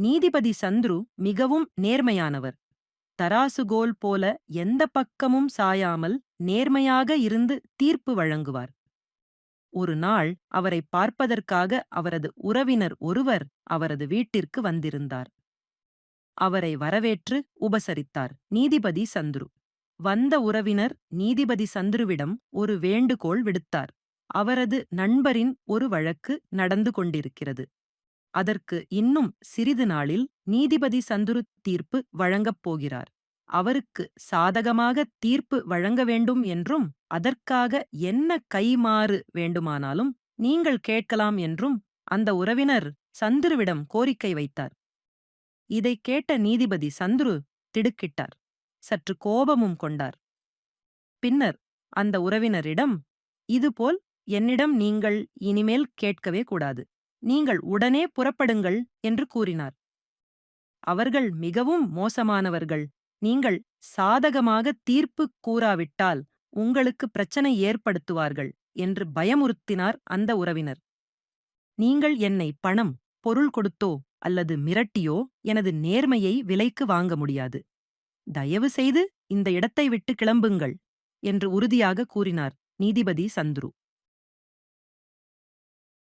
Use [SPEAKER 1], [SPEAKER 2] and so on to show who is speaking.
[SPEAKER 1] நீதிபதி சந்துரு மிகவும் நேர்மையானவர். தராசுகோல் போல எந்த பக்கமும் சாயாமல் நேர்மையாக இருந்து தீர்ப்பு வழங்குவார். ஒரு நாள் அவரை பார்ப்பதற்காக அவரது உறவினர் ஒருவர் அவரது வீட்டிற்கு வந்திருந்தார். அவரை வரவேற்று உபசரித்தார் நீதிபதி சந்துரு. வந்த உறவினர் நீதிபதி சந்துருவிடம் ஒரு வேண்டுகோள் விடுத்தார். அவரது நண்பரின் ஒரு வழக்கு நடந்து கொண்டிருக்கிறது. அதற்கு இன்னும் சிறிது நாளில் நீதிபதி சந்துரு தீர்ப்பு வழங்கப் போகிறார். அவருக்கு சாதகமாக தீர்ப்பு வழங்க வேண்டும் என்றும் அதற்காக என்ன கைமாறு வேண்டுமானாலும் நீங்கள் கேட்கலாம் என்றும் அந்த உறவினர் சந்துருவிடம் கோரிக்கை வைத்தார். இதைக் கேட்ட நீதிபதி சந்துரு திடுக்கிட்டார். சற்று கோபமும் கொண்டார். பின்னர் அந்த உறவினரிடம் இதுபோல் என்னிடம் நீங்கள் இனிமேல் கேட்கவே கூடாது. நீங்கள் உடனே புறப்படுங்கள் என்று கூறினார். அவர்கள் மிகவும் மோசமானவர்கள். நீங்கள் சாதகமாக தீர்ப்பு கூறாவிட்டால் உங்களுக்கு பிரச்சனை ஏற்படுத்துவார்கள் என்று பயமுறுத்தினார் அந்த உறவினர். நீங்கள் என்னை பணம் பொருள் கொடுத்தோ அல்லது மிரட்டியோ எனது நேர்மையை விலைக்கு வாங்க முடியாது. தயவு செய்து இந்த இடத்தை விட்டு கிளம்புங்கள் என்று உறுதியாக கூறினார் நீதிபதி சந்துரு.